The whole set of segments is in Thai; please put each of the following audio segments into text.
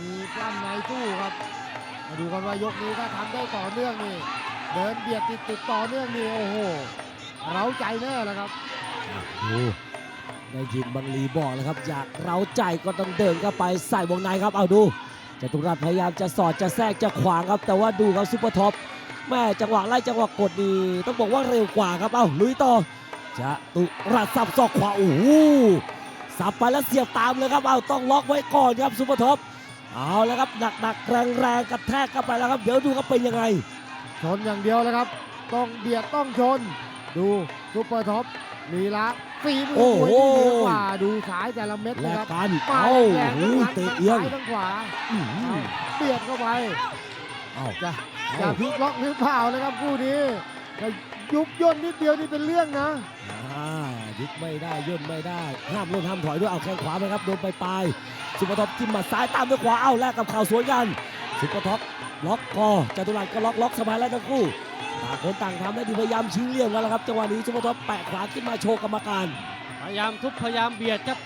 มีกล้ามในสู้ครับ มาดูกันว่ายกนี้ถ้าทำได้ต่อเนื่องนี่ เดินเบียดติดติดต่อเนื่องนี่โอ้โห เร้าใจแน่แล้วครับดูได้ยินบังลีบอกแล้วครับอยากเราใจก็ต้องเดินเข้าไปใส่วงในครับเอาดูจตุรัสพยายามจะสอดจะแทรกจะขวางครับ แต่ว่าดูครับซุปเปอร์ท็อปแม่จังหวะไล่จังหวะกดนี่ต้องบอกว่าเร็วกว่าครับเอาลุยต่อจตุรัสสับศอกขวาโอ้โหสับไปแล้วเสียบตามเลยครับเอาต้องล็อกไว้ก่อนครับซุปเปอร์ท็อป เอาแล้วครับหนักๆแรงๆกระแทกเข้าไปแล้วครับเดี๋ยวดูครับเป็นยังไงชนอย่างเดียวเลยครับ ต้องเบียดต้องชน ดูซุปเปอร์ท็อปลีละฝีมือโอ้มโหวยที่เหนือกว่าดูสายแต่ละเม็ดแลนะกครับกันมาเอาแรงโอ้ๆโหทั้งเตะทั้งเอียงซ้ายทั้งขวาอื้อหือเบียดเข้าไปเอาจะจะพลิกล็อกหรือเปล่านะครับคู่นี้จะยุบย่นนิดเดียวนี่เป็นเรื่องนะอ่ายึดไม่ได้ย่นไม่ได้ห้ามลนห้ามถอยด้วยเอาแข้งขวาไปครับโดนไปปลาย สุปท็อปจิ้มหมัดซ้ายตามด้วยขวาเอาแลกกับเข่าสวนกันสุปท็อปล็อกคอจตุรัสก็ล็อกล็อกสบายแล้วทั้งคู่ต่างคนต่างทำได้ดีพยายามชิงเหลี่ยมกันแล้วครับจังหวะนี้สุปท็อปแปะขวาขึ้นมาโชว์กรรมการ พยายามทุบพยายามเบียดครับ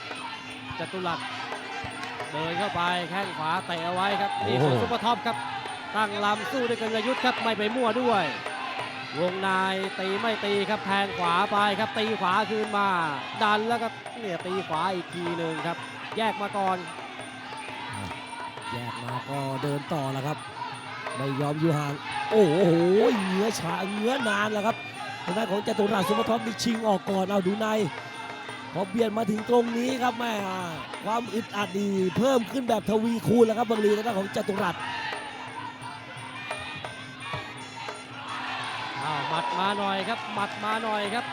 จตุรัสเดินเข้าไปแข้งขวาเตะเอาไว้ครับนี่คือโอ้โหซุปเปอร์ท็อปครับตั้งลำสู้ด้วยกลยุทธ์ครับไม่ไปมั่วด้วย วงในตีไม่ตีครับแทงขวาไปครับตีขวาคืนมา ดันแล้วก็เนี่ยตีขวาอีกทีหนึ่งครับ แยกมาก่อน แยกมาก็เดินต่อแล้วครับ ไม่ยอมอยู่ห่าง โอ้โหเหงื้อฉาเหงื้อนานแล้วครับทางด้านของจตุรัสสุปท็อปนี่ชิงออกก่อนเอาดูในพอเบียดมาถึงตรงนี้ครับแม่ความอึดอัดดีเพิ่มขึ้นแบบทวีคูณแล้วครับบางลีทางด้านของจตุรัสอ้าวหมัดมาหน่อยครับหมัดมาหน่อยครับ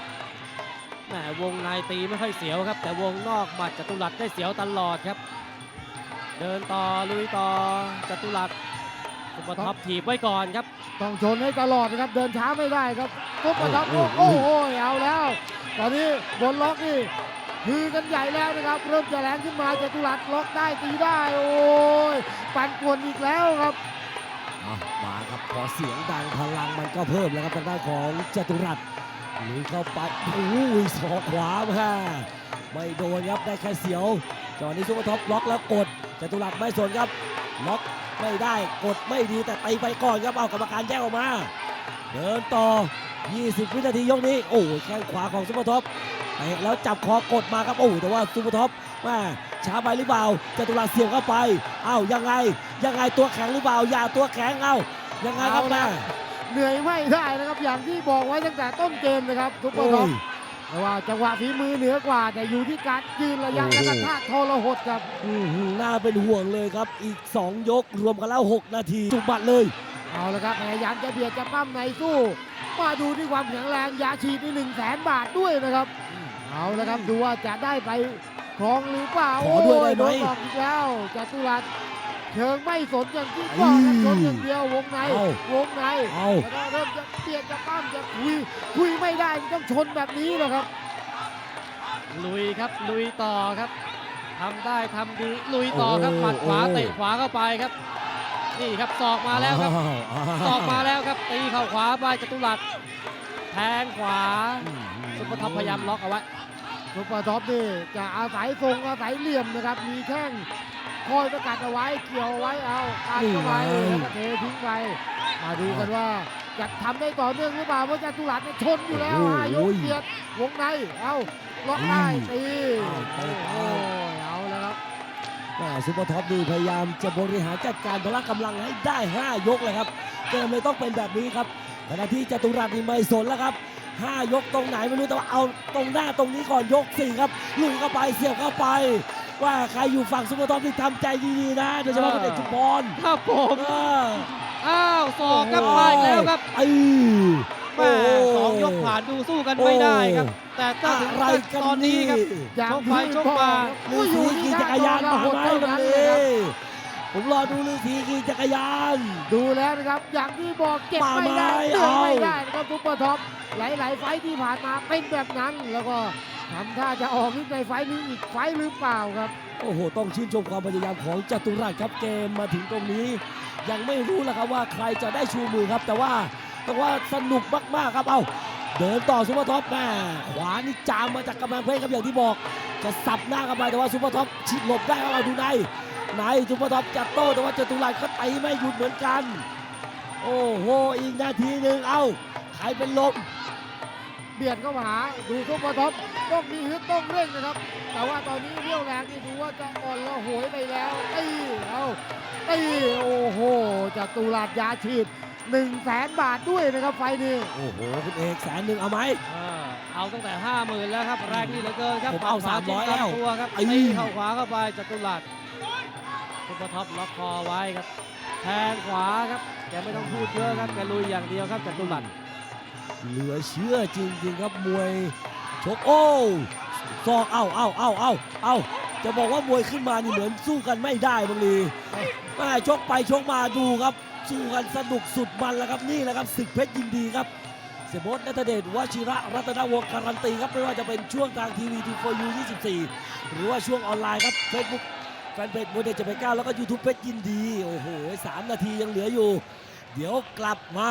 แหมวงในตีไม่ค่อยเสียวครับ แต่วงนอกหมัดจตุรัสได้เสียวตลอดครับ เดินต่อลุยต่อจตุรัสซุปเปอร์ท็อปถีบไว้ก่อนครับ ต้องชนให้ตลอดนะครับ เดินช้าไม่ได้ครับซุปเปอร์ท็อปโอ้โอ้โหโหเอาแล้ว ตอนนี้บนล็อกนี่ฮือกันใหญ่แล้วนะครับ เริ่มจะแรงขึ้นมาจตุรัสล็อกได้ตีได้ โอ้ยปั่นป่วนอีกแล้วครับอะมาครับพอเสียงดังพลังมันก็เพิ่มแล้วครับทางด้านของจตุรัสลุยเข้าไปโอ้ยศอกขวามา ไม่โดนครับได้แค่เสียวจอนี้ซุปเปอร์ท็อปล็อกแล้วกดจตุรัสไม่สนครับล็อกไม่ได้กดไม่ดีแต่ตีไปก่อนครับเอากรรมการแยกออกมา เดินต่อ 20 วินาทียกนี้ โอ้ยแข้งขวาของซุปเปอร์ท็อปเตะแล้วจับคอกดมาครับโอ้แต่ว่าซุปเปอร์ท็อปแม่ช้าไปหรือเปล่าจตุรัสเสียบเข้าไปเอ้ายังไง ยังไงตัวแข็งหรือเปล่าอย่าตัวแข็งเอ้ายังไงครับเอาแม่ละเหนื่อยไม่ได้นะครับอย่างที่บอกไว้ตั้งแต่ต้นเกมนะครับซุปเปอโอ้ร์ท็อปย แต่ว่าจังหวะฝีมือเหนือกว่าแต่อยู่ที่การยืนระยะโอ้และโหกระทะทรหดครับอื้อหือน่าเป็นห่วงเลยครับ อีก 2 ยกรวมกันแล้ว 6 นาทีจุกบัตรเลย เอาละครับพยายามจะเบียดจะปั้มในสู้ มาดูที่ความแข็งแรงยาฉีดในหนึ่งแสนบาทด้วยนะครับ เอาละครับดูว่าจะได้ไปครองหรือเปล่าขอด้วยได้ไหมโโดนหลอกอีกแล้วจตุรัส เชิงไม่สนอย่างที่บอกครับอืมสนอย่างเดียววงในเอาวงในเอาแล้วก็เริ่มจะเบียดจะปั้มจะคุยคุยไม่ได้ต้องชนแบบนี้นะครับ ลุยครับลุยต่อครับทำได้ทำดีลุยต่อครับหมัดขวาเตะขวาเข้าไปครับนี่ครับศอกมาแล้วครับอ้าวศอกมาแล้วครับตีเข่าขวาไปจตุรัสแทงขวาอื้อหืซุปเปอร์ท็อปพยายามล็อกเอาไว้ซุปเปอร์ท็อปนี่จะอาศัยทรงอาศัยเหลี่ยมนะครับ มีแข้ง คอยประกัดเอาไว้เกี่ยวเอาไว้เอาอัดเข้าไปแล้วก็เททิ้งไปมาดูกันว่าจะทำได้ต่อเนื่องหรือเปล่าเพราะจตุรัสเนี่ยชนอยู่แล้วอะยกเกียรติวงในเอาล็อกได้ตีโอ้ยเอาแล้วครับแม่ซุปเปอร์ท็อปนี่พยายามจะบริหารจัดการพละกำลังให้ได้ 5 ยกเลยครับเกมเลยต้องเป็นแบบนี้ครับขณะที่จตุรัสนี่ไม่สนแล้วครับ5ยกตรงไหนไม่รู้แต่ว่าเอาตรงหน้าตรงนี้ก่อนยก4ครับลุยเข้าไปเสียบเข้าไป ว่าใครอยู่ฝั่งซุปเปอร์ท็อปนี่ทำใจดีๆนะโดยเฉพาะคนเอกชุมพรครับผมเอออ้าวศอกครับมาอีกแล้วครับไอ้แม่สองยกผ่านดูสู้กันไม่ได้ครับ แต่ถ้าถึงอะไรกันตอนนี้ครับอย่างชกไปที่ชกบอกมาฤาษีขี่จักรยานมาไหมวันนี้ผมรอดูฤาษีขี่จักรยาน ดูแล้วนะครับ อย่างที่บอกเก็บไม่ได้มาไหมเลือกไม่เอาได้นะครับซุปเปอร์ท็อปหลายๆไฟท์ที่ผ่านมาเป็นแบบนั้นแล้วก็ ทำท่าจะออกฤทธิ์ในไฟท์นี้อีกไฟท์หรือเปล่าครับ โอ้โห ต้องชื่นชมความพยายามของจตุรัสครับเกมมาถึงตรงนี้ ยังไม่รู้แล้วครับว่าใครจะได้ชูมือครับ แต่ว่าแต่ว่าสนุกมากๆครับเอาเดินต่อซุปเปอร์ท็อปแม่ขวานี่จามมาจากกำแพงเพชรครับอย่างที่บอก จะสับหน้ากันไปแต่ว่าซุปเปอร์ท็อปชิดหลบได้ครับเอาดูในในจุปท็อปจัดโต้แต่ว่าจตุรัสก็ตีไม่หยุดเหมือนกัน โอ้โหอีกนาทีหนึ่งเอ้าใครเป็นลมเบียดเข้ามาหาดูซุปเปอร์ท็อป ต้องมีฮึดต้องเร่งนะครับ แต่ว่าตอนนี้เรี่ยวแรงนี่ดูว่าจะอ่อนละหวยไปแล้วตีเอาตีโอ้โหจตุรัสยาฉีด1นึ่งแสนบาทด้วยนะครับไฟล์นี้โอ้โหคุณเอกแสนหนึ่งเอาไหมเออเอาตั้งแต่ห้าหมื่นแล้วครับแรงนี่เหลือเกินครับผมเอาหขว300จิ้แล้วลำตัวครับไอ้ ตีเข้าขวาเข้าไปจตุรัสซุปเปอร์ท็อปล็อกคอไว้ครับแทงขวาครับแกไม่ต้องพูดเยอะครับแกลุยอย่างเดียวครับจตุรัสเหลือเชื่อจริงๆครับมวย ชกโอ้ซอกเอ้าเอ้าเอ้าเอ้าเอ้าจะบอกว่ามวยขึ้นมานี่เหมือนสู้กันไม่ได้บางทีแม่ชกไปชกมาดูครับ สู้กันสนุกสุดมันแล้วครับนี่แหละครับศึกเพชรยินดีครับ เสยโบดนัทเดชวชิระรัตนวงศ์การันตีครับไม่ว่าจะเป็นช่วงทางทีวีทูโฟยู24 หรือว่าช่วงออนไลน์ครับเฟซบุ๊กแฟนเพจมวยเด็ดจะไปก้าวแล้วก็ยูทูบเพชรยินดี โอ้โหสามนาทียังเหลืออยู่ เดี๋ยวกลับมา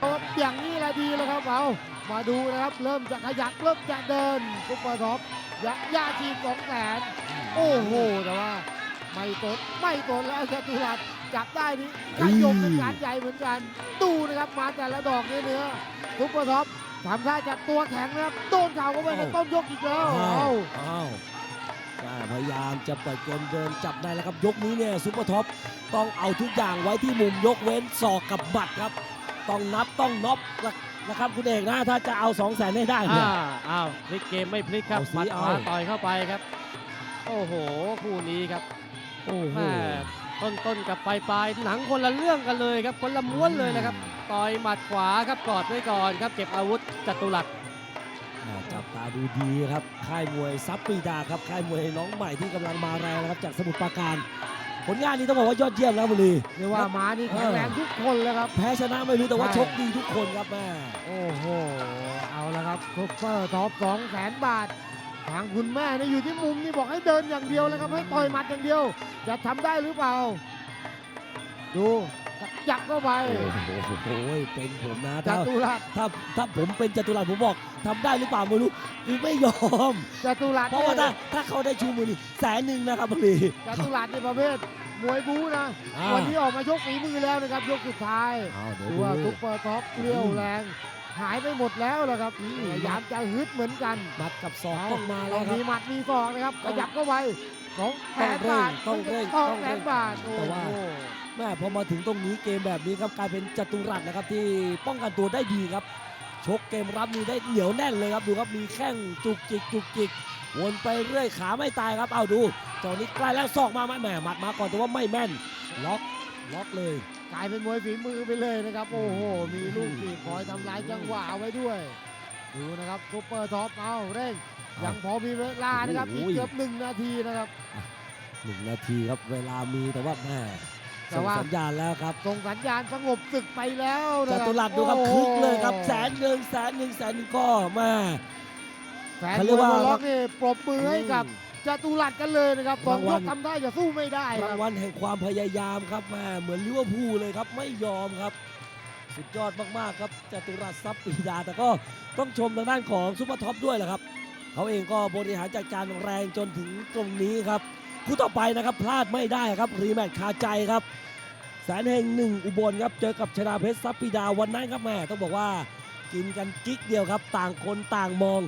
เอาอย่างนี้แหละดีแล้วครับเอามาดูนะครับ เริ่มจะขยักเริ่มจะเดินซุปเปอร์ท็อปยะยาชีพสองแสนโอ้โหแต่ว่า ไม่ตดไม่ตดแล้วจตุรัสจับได้นี่ขยมเป็นการใหญ่เหมือนกันดูนะครับมาแต่ละดอกเนื้อเนื้อซุปเปอร์ท็อปทำท่าจะตัวแข็งนะครับโดนเข่าเข้าไปในต้นยกอีกแล้วอ้าเอาวอ้าวอ่าพยายามจะเปิดเกมเดินจับได้แล้วครับยกนี้เนี่ยซุปเปอร์ท็อปต้องเอาทุกอย่างไว้ที่มุมยกเว้นศอกกับบัตรครับ ต้องนับต้องน็อกนะครับคุณเอกนะ ถ้าจะเอา2 0 0แสนให้ได้เนี่ย อ่าอ้าวพลิกเกมไม่พลิกครับเอาสิหมัดขวาเอา ต่อยเข้าไปครับ โอ้โหคู่นี้ครับโอ้โหแม่ต้นต้นกับปลายปลายหนังคนละเรื่องกันเลยครับคนละม้วนเลยนะครับต่อยหมัดขวาครับกอดไว้ก่อนครับเก็บอาวุธจตุรัสอ่าจับตาดูดีครับ ค่ายมวยซับปรีดาครับ ค่ายมวยน้องใหม่ที่กำลังมาแรงนะครับจากสมุทรปราการ ผลงานนี้ต้องบอกว่ายอดเยี่ยมแล้วบุรีเรียกว่ามานี่แข็งแรงทุกคนเลยครับ แพ้ชนะไม่รู้แต่ว่าใช่ ชกดีทุกคนครับแม่โอ้โห เอาละครับซุปเปอร์ท็อปสองแสนบาท ทางคุณแม่นี่อยู่ที่มุมนี่บอกให้เดินอย่างเดียวเลยครับให้ต่อยหมัดอย่างเดียว จะทำได้หรือเปล่า ดู ยักเข้าไปโอ้โหเป็นผมนะจถ้าตุรัสถ้าถ้าผมเป็นจตุรัสผมบอกทำได้หรือเปล่าไม่รู้คือไม่ยอม จตุรัสเพราะว่าถ้าถ้าเขาได้ชูมือนี่แสนหนึ่งนะครับบุรี จตุรัสในประเภทมวยบู๊นะ อ่า วันนี้ออกมายกฝีมือแล้วนะครับ ยกสุดท้ายเอาเดี๋ยวดูดูว่าซุปเปอร์ท็อปเรี่ยวแรง หายไปหมดแล้วละครับอืมพยายามจะฮึดเหมือนกันหมัดกับศอกต้องมาแล้วครัมีบ หมัดมีศอกนะครับขยับเข้าไปสองแสนบาทต้องเร่งต้อองแสเร่นบาทโอ้แต่ว่า โห แม่พอมาถึงตรงนี้เกมแบบนี้ครับกลายเป็นจตุรัสนะครับที่ป้องกันตัวได้ดีครับ ชกเกมรับนี่ได้เหนียวแน่นเลยครับดูครับมีแข้งจุกจิกจุกจิกวนไปเรื่อยขาไม่ตายครับเอาดูตอนนี้ใกล้แล้วศอกมาไหมแหม่หมัดมาก่อนแต่ว่าไม่แม่นล็อกล็อกเลย กลายเป็นมวยฝีมือไปเลยนะครับ โอ้โห มีลูกทีบคอยทำลายจังหวะเอาไว้ด้วย ดูนะครับซุปเปอร์ท็อปเอาเร่งยังพอมีเวลานะครับ อีกโอ้ยเกือบหนึ่งนาทีนะครับหนึ่งนาทีครับเวลามีแต่ว่าแม่ แต่ส่งว่าสัญญาณแล้วครับส่งสัญญาณสงบศึกไปแล้วจนะคบตุรัสดูครับโอ้โหคึกเลยครับแสนหนึ่งแสนหนึ่งแสนหนึ่งก็แม่แฟนเขามเรียกวยว่ามาล็อกนี่ปรบมือให้กับจตุรัสกันเลยนะครับสองรางวัยลกทำได้จะสู้ไม่ได้ครารังบ วัลแห่งความพยายามครับแม่เหมือนลิเวอร์พูลเลยครับไม่ยอมครับ สุดยอดมากๆครับจตุรัสทรัพย์ปรีดา แต่ก็ต้องชมทางด้านของซุปเปอร์ท็อปด้วยแหละครับ เขาเองก็บริหารจัดการแรงจนถึงตรงนี้ครับ คู่ต่อไปนะครับพลาดไม่ได้ครับรีแมตช์คาใจครับ แสนเฮงหนึ่งอุบลครับเจอกับชนาเพชรทรัพย์ปรีดาวันนั้นครับแม่ต้องบอกว่ากินกันจิ๊กเดียวครับ ต่างคนต่างมอง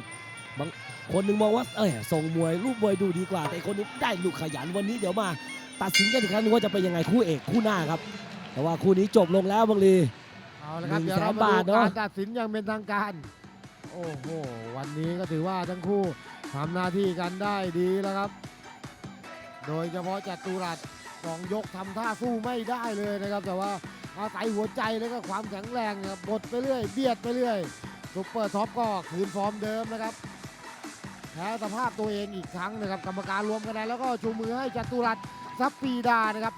บางคนหนึ่งมองว่าเออส่งมวยรูปมวยดูดีกว่า แต่อีกคนนึงได้ลูกขยันวันนี้เดี๋ยวมา ตัดสินกันอีกครั้งหนึงว่าจะเป็นยังไงคู่เอกคู่หน้าครับ แต่ว่าคู่นี้จบลงแล้วบางลีเอาละครับหนึ่งเดี๋ยวเราแสนมาบาทดูเนอะการตัดสินอย่างเป็นทางการ โอ้โห วันนี้ก็ถือว่าทั้งคู่ทำหน้าที่กันได้ดีแล้วครับ โดยเฉพาะจัตุรัสสองยกทำท่าสู้ไม่ได้เลยนะครับ แต่ว่าอาศัยหัวใจแล้วก็ความแข็งแรงครับบดไปเรื่อยเบียดไปเรื่อยซุปเปอร์ท็อปก็คืนฟอร์มเดิมนะครับแพ้สภาพตัวเองอีกครั้งนะครับกรรมการรวมคะแนนแล้วก็ชูมือให้จัตุรัสซับปีดานะครับ